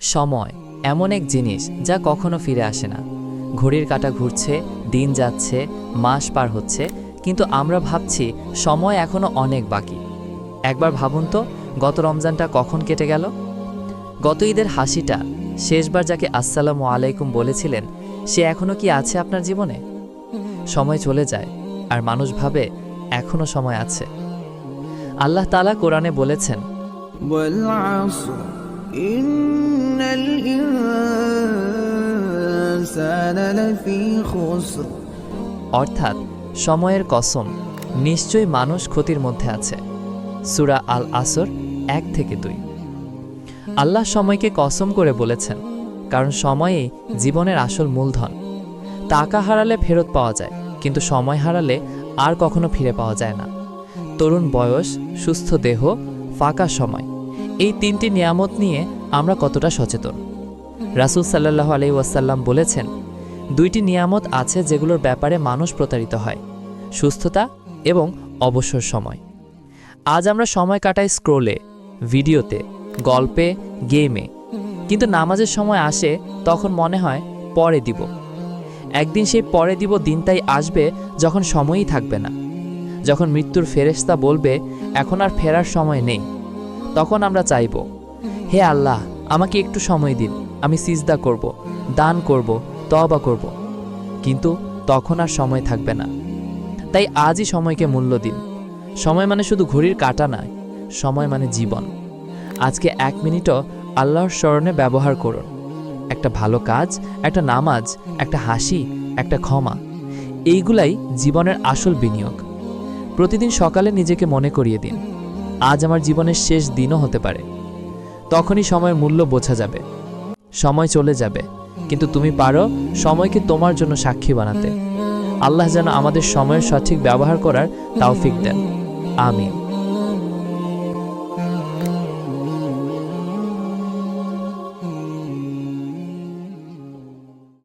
সময় এমন এক জিনিস যা কখনো ফিরে আসে না। ঘড়ির কাঁটা ঘুরছে, দিন যাচ্ছে, মাস পার হচ্ছে, কিন্তু আমরা ভাবছি সময় এখনও অনেক বাকি। একবার ভাবুন তো, গত রমজানটা কখন কেটে গেল? গত ঈদের হাসিটা, শেষবার যাকে আসসালামু আলাইকুম বলেছিলেন, সে এখনও কি আছে আপনার জীবনে? সময় চলে যায়, আর মানুষ ভাবে এখনও সময় আছে। আল্লাহ তালা কোরআনে বলেছেন অর্থাৎ সময়ের কসম নিশ্চয়ই মানুষ ক্ষতির মধ্যে আছে। সুরা আল আসর এক থেকে দুই। আল্লাহ সময়কে কসম করে বলেছেন কারণ সময়ে জীবনের আসল মূলধন। টাকা হারালে ফেরত পাওয়া যায় কিন্তু সময় হারালে আর কখনো ফিরে পাওয়া যায় না। তরুণ বয়স, সুস্থ দেহ, ফাঁকা সময়, এই তিনটি নিয়ামত নিয়ে আমরা কতটা সচেতন। রাসুল সাল্লাহ আলি ওয়াসাল্লাম বলেছেন, দুইটি নিয়ামত আছে যেগুলোর ব্যাপারে মানুষ প্রতারিত হয়, সুস্থতা এবং অবসর সময়। আজ আমরা সময় কাটাই স্ক্রোলে, ভিডিওতে, গল্পে, গেমে। কিন্তু নামাজের সময় আসে, তখন মনে হয় পরে দিব। একদিন সেই পরে দিব দিনটাই আসবে যখন সময়ই থাকবে না। যখন মৃত্যুর ফেরেশতা বলবে, এখন আর ফেরার সময় নেই। তখন আমরা চাইব, হে আল্লাহ, আমাকে একটু সময় দিন, আমি সিজদা করব, দান করব, তওবা করব। কিন্তু তখন আর সময় থাকবে না। তাই আজই সময়কে মূল্য দিন। সময় মানে শুধু ঘড়ির কাটা নয়, সময় মানে জীবন। আজকে এক মিনিটও আল্লাহর স্মরণে ব্যবহার করুন। একটা ভালো কাজ, একটা নামাজ, একটা হাসি, একটা ক্ষমা। এইগুলাই জীবনের আসল বিনিয়োগ। প্রতিদিন সকালে নিজেকে মনে করিয়ে দিন। আজ আমার জীবনের শেষ দিনও হতে পারে। তখনই সময়ের মূল্য বোঝা যাবে। সময় চলে যাবে। কিন্তু তুমি পারো সময়কে তোমার জন্য সাক্ষী বানাতে। আল্লাহ যেন আমাদের সময়ের সঠিক ব্যবহার করার তাওফিক দেন। আমিন।